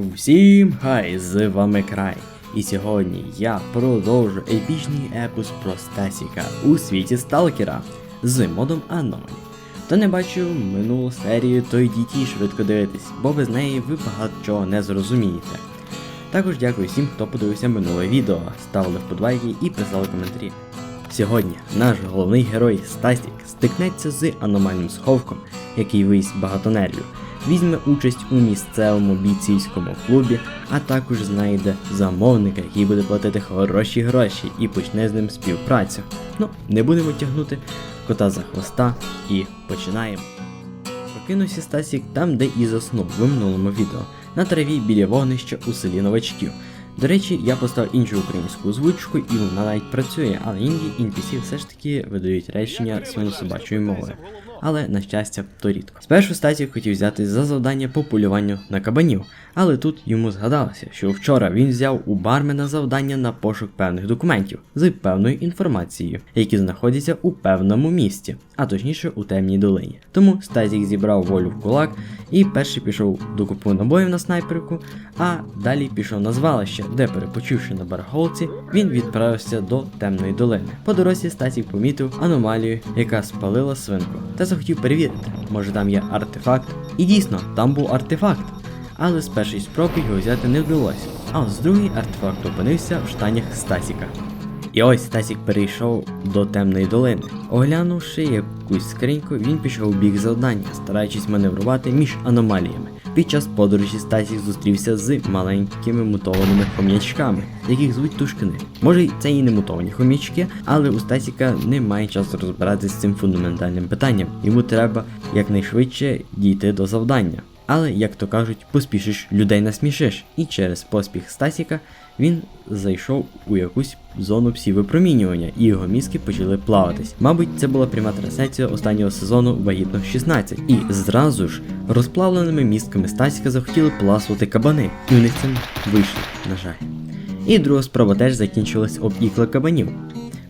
Всім хай, з вами край. І сьогодні я продовжу епічний епос про Стасіка у світі Сталкера з модом Anomaly. Хто не бачив минулу серію, то йдіть швидко дивитись, бо без неї ви багато чого не зрозумієте. Також дякую всім, хто подивився минуле відео, ставили вподобайки і писали коментарі. Сьогодні наш головний герой Стасік стикнеться з аномальним сховком, який виїсть багатонервів, візьме участь у місцевому бійцівському клубі, а також знайде замовника, який буде платити хороші гроші і почне з ним співпрацю. Ну, не будемо тягнути кота за хвоста і починаємо. Прокинувся Стасік там, де і заснув в минулому відео, на траві біля вогнища у селі новачків. До речі, я поставив іншу українську озвучку, і вона навіть працює, але інді NPC все ж таки видають речення своєю собачою мовою. Але на щастя, то рідко. Спершу Стасік хотів взяти за завдання по полюванню на кабанів, але тут йому згадалося, що вчора він взяв у бармена завдання на пошук певних документів з певною інформацією, які знаходяться у певному місті, а точніше у темній долині. Тому Стасік зібрав волю в кулак і перший пішов до купу набоїв на снайперку, а далі пішов на звалище, де, перепочивши на барахолці, він відправився до темної долини. По дорозі Стасік помітив аномалію, яка спалила свинку, та захотів перевірити, може там є артефакт. І дійсно, там був артефакт. Але з першої спроби його взяти не вдалося. А з другої артефакт опинився в штанях Стасіка. І ось Стасік перейшов до темної долини. Оглянувши якусь скриньку, він пішов у бік завдання, стараючись маневрувати між аномаліями. Під час подорожі Стасік зустрівся з маленькими мутованими хом'ячками, яких звуть тушкини. Може, це і не мутовані хом'ячки, але у Стасіка немає часу розбиратися з цим фундаментальним питанням. Йому треба якнайшвидше дійти до завдання. Але, як то кажуть, поспішиш, людей насмішиш. І через поспіх Стасіка він зайшов у якусь зону псівипромінювання, і його мізки почали плаватись. Мабуть, це була пряма трансляція останнього сезону вагітно 16. І зразу ж розплавленими мізками Стасіка захотіли пласувати кабани, і у них це вийшло, на жаль. І друга спроба теж закінчилась об ікла кабанів.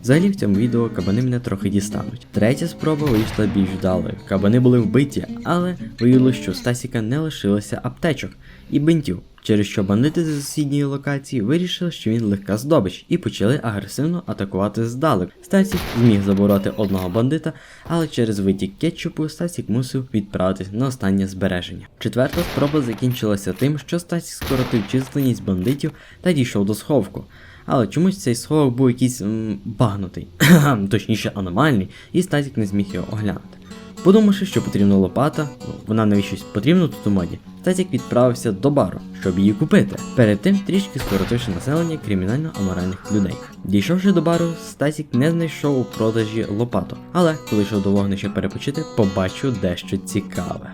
Взагалі в цьому відео кабани мене трохи дістануть. Третя спроба вийшла більш вдалою. Кабани були вбиті, але виявилося, що Стасіка не лишилося аптечок і бинтів, через що бандити з сусідньої локації вирішили, що він легка здобич, і почали агресивно атакувати здалек. Стасік зміг забороти одного бандита, але через витік кетчупу Стасік мусив відправитись на останнє збереження. Четверта спроба закінчилася тим, що Стасік скоротив численність бандитів та дійшов до сховку. Але чомусь цей сховок був якийсь м, багнутий, точніше аномальний, і Стасік не зміг його оглянути. Подумавши, що потрібна лопата, вона навіщось потрібна тут у моді, Стасік відправився до бару, щоб її купити. Перед тим трішки скоротивши населення кримінально-аморальних людей. Дійшовши до бару, Стасік не знайшов у продажі лопату, але коли йшов до вогнища перепочити, побачив дещо цікаве.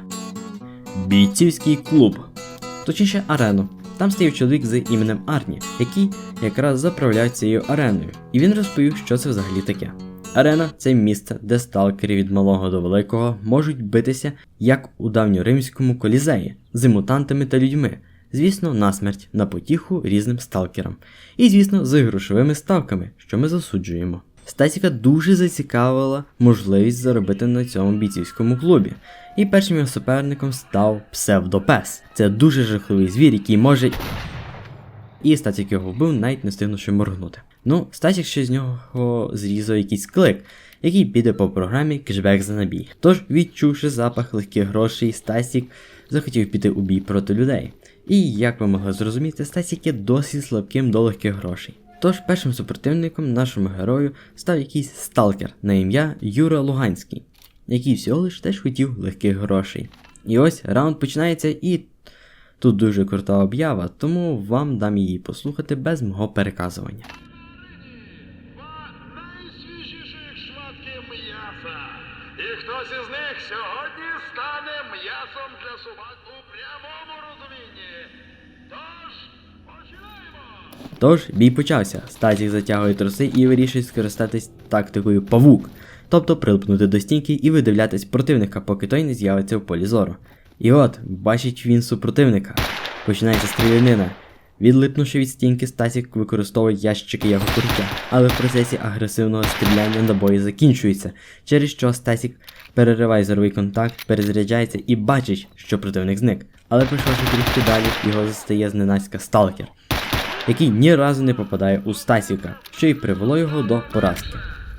Бійцівський клуб, точніше арену. Там стояв чоловік з іменем Арні, який якраз заправляв цією ареною, і він розповів, що це взагалі таке. Арена це місце, де сталкери від малого до великого можуть битися як у давньоримському колізеї з мутантами та людьми. Звісно, насмерть на потіху різним сталкерам. І, звісно, з грошовими ставками, що ми засуджуємо. Стасіка дуже зацікавила можливість заробити на цьому бійцівському клубі. І першим його суперником став псевдопес. Це дуже жахливий звір, який може. І Стасік його вбив, навіть не встигнувши моргнути. Ну, Стасік ще з нього зрізав якийсь клик, який піде по програмі кешбек за набій. Тож, відчувши запах легких грошей, Стасік захотів піти у бій проти людей. І як ви могли зрозуміти, Стасік є досить слабким до легких грошей. Тож першим супротивником нашому герою став якийсь сталкер на ім'я Юра Луганський, який всього лиш теж хотів легких грошей. І ось раунд починається, і тут дуже крута об'ява, тому вам дам її послухати без мого переказування. Тож, бій почався. Стасік затягує троси і вирішує скористатись тактикою павук, тобто прилипнути до стінки і видивлятись противника, поки той не з'явиться в полі зору. І от, бачить він супротивника. Починається стрілянина. Відлипнувши від стінки, Стасік використовує ящики як укриття, але в процесі агресивного стріляння набої закінчуються, через що Стасік перериває зоровий контакт, перезаряджається і бачить, що противник зник. Але пройшовши трішки далі, його застає зненацька сталкер, який ні разу не попадає у Стасіка, що й привело його до поразки.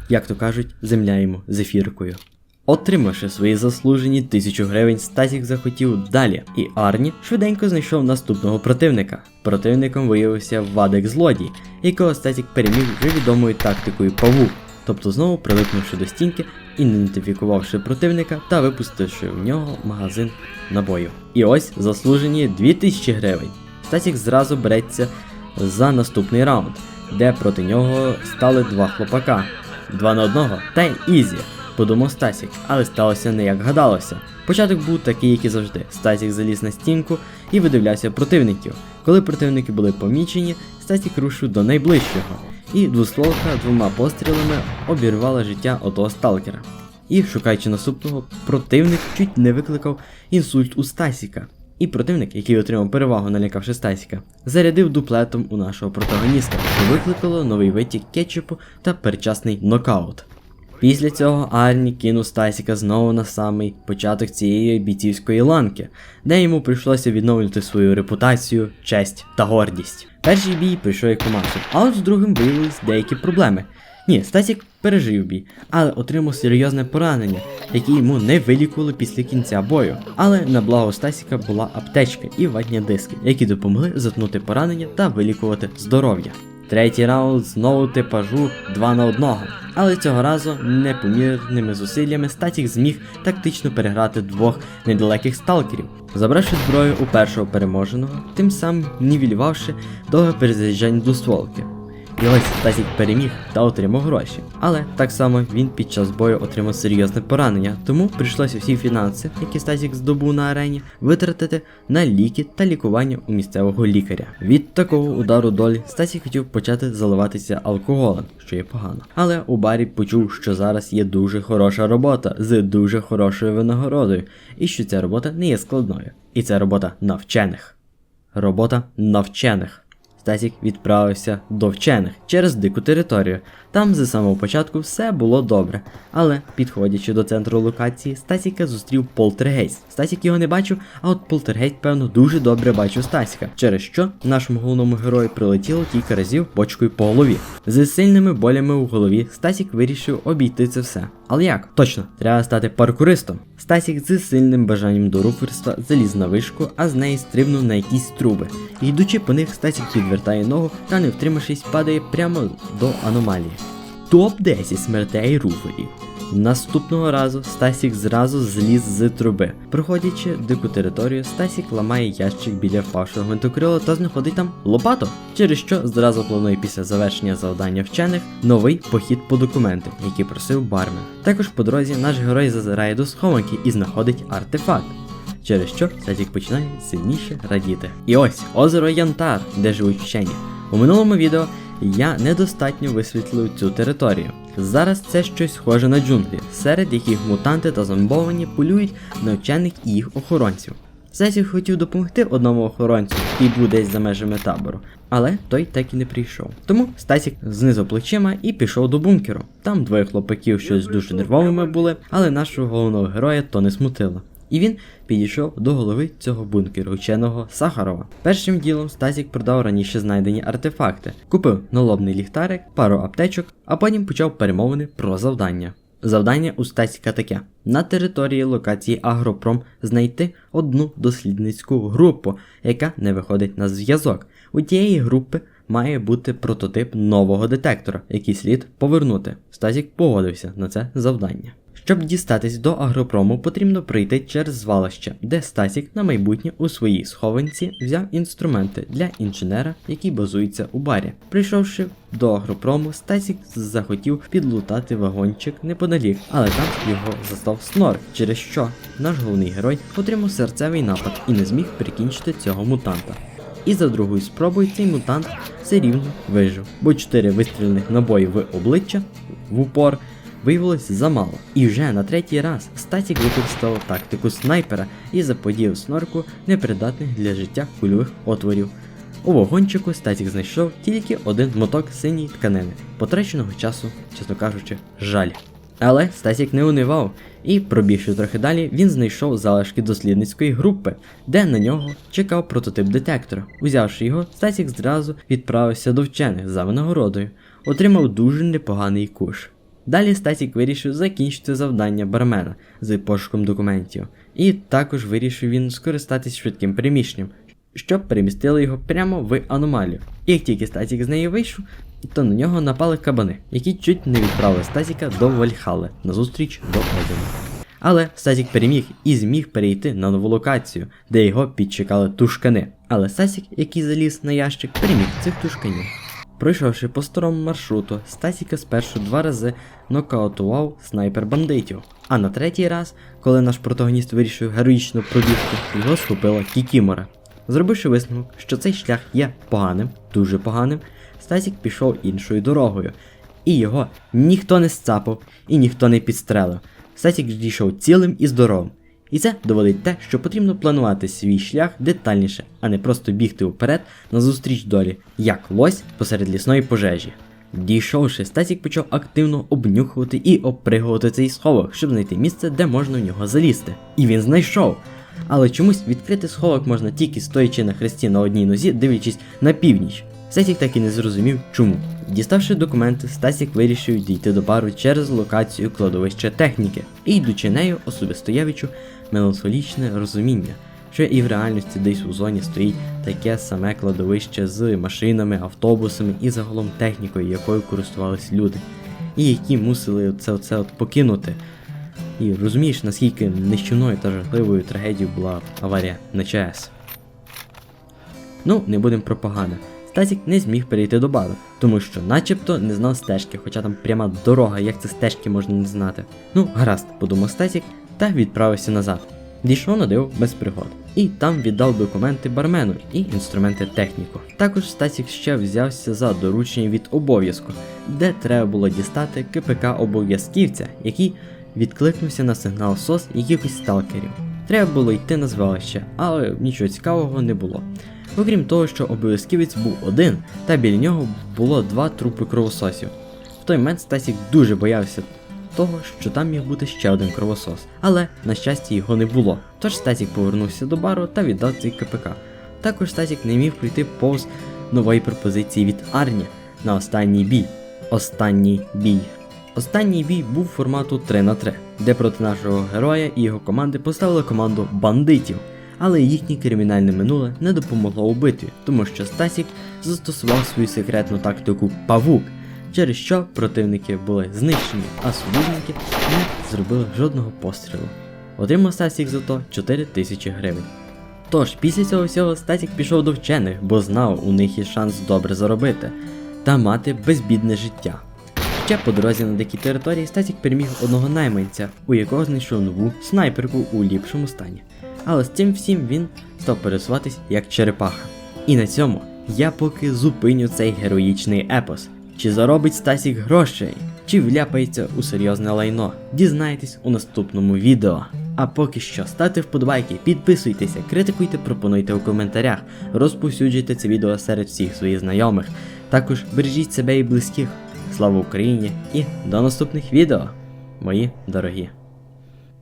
Як то кажуть, земля йому зефіркою. Отримавши свої заслужені тисячу гривень, Стасік захотів далі, і Арні швиденько знайшов наступного противника. Противником виявився Вадик Злодій, якого Стасік переміг вже відомою тактикою павук, тобто знову прилипнувши до стінки, ідентифікувавши противника та випустивши в нього магазин набою. І ось заслужені 2000 гривень. Стасік зразу береться за наступний раунд, де проти нього стали два хлопака. Два на одного та ізі, подумав Стасік, але сталося не як гадалося. Початок був такий, як і завжди. Стасік заліз на стінку і видивлявся противників. Коли противники були помічені, Стасік рушив до найближчого, і двостволка двома пострілами обірвала життя отого сталкера. І, шукаючи наступного, противник чуть не викликав інсульт у Стасіка. І противник, який отримав перевагу, налякавши Стасіка, зарядив дуплетом у нашого протагоніста, що викликало новий витік кетчупу та передчасний нокаут. Після цього Арні кинув Стасіка знову на самий початок цієї бійцівської ланки, де йому прийшлося відновлювати свою репутацію, честь та гордість. Перший бій прийшов як по маслу, а от з другим виявились деякі проблеми. Ні, Стасік пережив бій, але отримав серйозне поранення, яке йому не вилікували після кінця бою. Але на благо Стасіка була аптечка і ватні диски, які допомогли затнути поранення та вилікувати здоров'я. Третій раунд знову типажу 2 на 1, але цього разу непомірними зусиллями Статік зміг тактично переграти двох недалеких сталкерів, забравши зброю у першого переможеного, тим самим нівелювавши довге перезаряджання двостволки. Ось Стасік переміг та отримав гроші. Але так само він під час бою отримав серйозне поранення, тому прийшлося всі фінанси, які Стасік здобув на арені, витратити на ліки та лікування у місцевого лікаря. Від такого удару долі Стасік хотів почати заливатися алкоголем, що є погано. Але у барі почув, що зараз є дуже хороша робота з дуже хорошою винагородою, і що ця робота не є складною. І це робота навчених. Робота навчених. Стасік відправився до вчених через дику територію. Там з самого початку все було добре. Але, підходячи до центру локації, Стасіка зустрів полтергейст. Стасік його не бачив, а от полтергейст, певно, дуже добре бачив Стасіка, через що нашому головному герою прилетіло кілька разів бочкою по голові. З сильними болями у голові Стасік вирішив обійти це все. Але як? Точно, треба стати паркуристом. Стасік з сильним бажанням до руферства заліз на вишку, а з неї стрибнув на якісь труби. Йдучи по них, Стасік підвертає ногу та, не втримавшись, падає прямо до аномалії. Топ-10 смертей руферів. Наступного разу Стасік зразу зліз з труби. Проходячи дику територію, Стасік ламає ящик біля впавшого гвинтокрила та знаходить там лопату, через що зразу планує після завершення завдання вчених новий похід по документи, які просив бармен. Також по дорозі наш герой зазирає до схованки і знаходить артефакт. Через що Стасік починає сильніше радіти. І ось озеро Янтар, де живуть вчені. У минулому відео я недостатньо висвітлив цю територію. Зараз це щось схоже на джунглі, серед яких мутанти та зомбовані полюють на вчених і їх охоронців. Сесів хотів допомогти одному охоронцю і був десь за межами табору, але той так і не прийшов. Тому Стасік знизу плечима і пішов до бункеру. Там двоє хлопаків щось дуже нервовими були, але нашого головного героя то не смутило. І він підійшов до голови цього бункеру ученого Сахарова. Першим ділом Стасік продав раніше знайдені артефакти, купив налобний ліхтарик, пару аптечок, а потім почав перемовини про завдання. Завдання у Стасіка таке: на території локації Агропром знайти одну дослідницьку групу, яка не виходить на зв'язок. У тієї групи має бути прототип нового детектора, який слід повернути. Стасік погодився на це завдання. Щоб дістатись до агропрому, потрібно пройти через звалище, де Стасік на майбутнє у своїй схованці взяв інструменти для інженера, який базується у барі. Прийшовши до агропрому, Стасік захотів підлутати вагончик неподалік, але там його застав снор, через що наш головний герой отримав серцевий напад і не зміг прикінчити цього мутанта. І за другою спробою цей мутант все рівно вижив, бо чотири вистріляних набої в обличчя в упор виявилось замало. І вже на третій раз Стасік використав тактику снайпера і заподіяв снорку непридатних для життя кульових отворів. У вагончику Стасік знайшов тільки один моток синьої тканини. Потраченого часу, чесно кажучи, жаль. Але Стасік не унивав, і, пробігши трохи далі, він знайшов залишки дослідницької групи, де на нього чекав прототип детектора. Узявши його, Стасік зразу відправився до вчених за винагородою, отримав дуже непоганий куш. Далі Стасік вирішив закінчити завдання бармена з пошуком документів, і також вирішив він скористатись швидким переміщенням, щоб перемістили його прямо в аномалію. І як тільки Стасік з неї вийшов, то на нього напали кабани, які чуть не відправили Стасіка до Вальхали на зустріч до Одіна. Але Стасік переміг і зміг перейти на нову локацію, де його підчекали тушкани. Але Стасік, який заліз на ящик, переміг цих тушканів. Пройшовши по старому маршруту, Стасіка спершу два рази нокаутував снайпер бандитів. А на третій раз, коли наш протагоніст вирішив героїчно пробігти, його схопила Кікімора. Зробивши висновок, що цей шлях є поганим, дуже поганим, Стасік пішов іншою дорогою, і його ніхто не сцапав і ніхто не підстрелив. Стасік дійшов цілим і здоровим. І це доводить те, що потрібно планувати свій шлях детальніше, а не просто бігти вперед на зустріч долі, як лось посеред лісної пожежі. Дійшовши, Стасік почав активно обнюхувати і опригувати цей сховок, щоб знайти місце, де можна в нього залізти. І він знайшов. Але чомусь відкрити сховок можна тільки стоячи на хресті на одній нозі, дивлячись на північ. Стасік так і не зрозумів, чому. Діставши документи, Стасік вирішив дійти до бару через локацію кладовища техніки, і йдучи нею, особисто я відчув меланхолічне розуміння, що і в реальності десь у зоні стоїть таке саме кладовище з машинами, автобусами і загалом технікою, якою користувались люди, і які мусили це, це от покинути. І розумієш, наскільки нищівною та жахливою трагедією була аварія на ЧАЕС. Ну, не будемо про погане. Стасік не зміг перейти до бару, тому що начебто не знав стежки, хоча там пряма дорога, як це стежки можна не знати. Ну, гаразд, подумав Стасік та відправився назад. Дійшов на диво без пригод. І там віддав документи бармену і інструменти техніку. Також Стасік ще взявся за доручення від обов'язку, де треба було дістати КПК обов'язківця, який відкликнувся на сигнал СОС якихось сталкерів. Треба було йти на звалище, але нічого цікавого не було. Окрім того, що обов'язківець був один, та біля нього було два трупи кровососів. В той момент Стасік дуже боявся того, що там міг бути ще один кровосос, але, на щастя, його не було. Тож Стасік повернувся до бару та віддав цей КПК. Також Стасік не міг пройти повз нової пропозиції від Арні на останній бій. Останній бій. Останній бій був формату 3 на 3, де проти нашого героя і його команди поставили команду бандитів. Але їхнє кримінальне минуле не допомогло у битві, тому що Стасік застосував свою секретну тактику Павук, через що противники були знищені, а союзники не зробили жодного пострілу. Отримав Стасік за то 4 тисячі гривень. Тож, після цього всього Стасік пішов до вчених, бо знав, у них є шанс добре заробити та мати безбідне життя. Ще по дорозі на дикій території Стасік переміг одного найманця, у якого знайшов нову снайперку у ліпшому стані. Але з цим всім він став пересуватись як черепаха. І на цьому я поки зупиню цей героїчний епос. Чи заробить Стасік грошей, чи вляпається у серйозне лайно. Дізнайтесь у наступному відео. А поки що ставте вподобайки, підписуйтеся, критикуйте, пропонуйте у коментарях, розповсюджуйте це відео серед всіх своїх знайомих. Також бережіть себе і близьких. Слава Україні і до наступних відео, мої дорогі.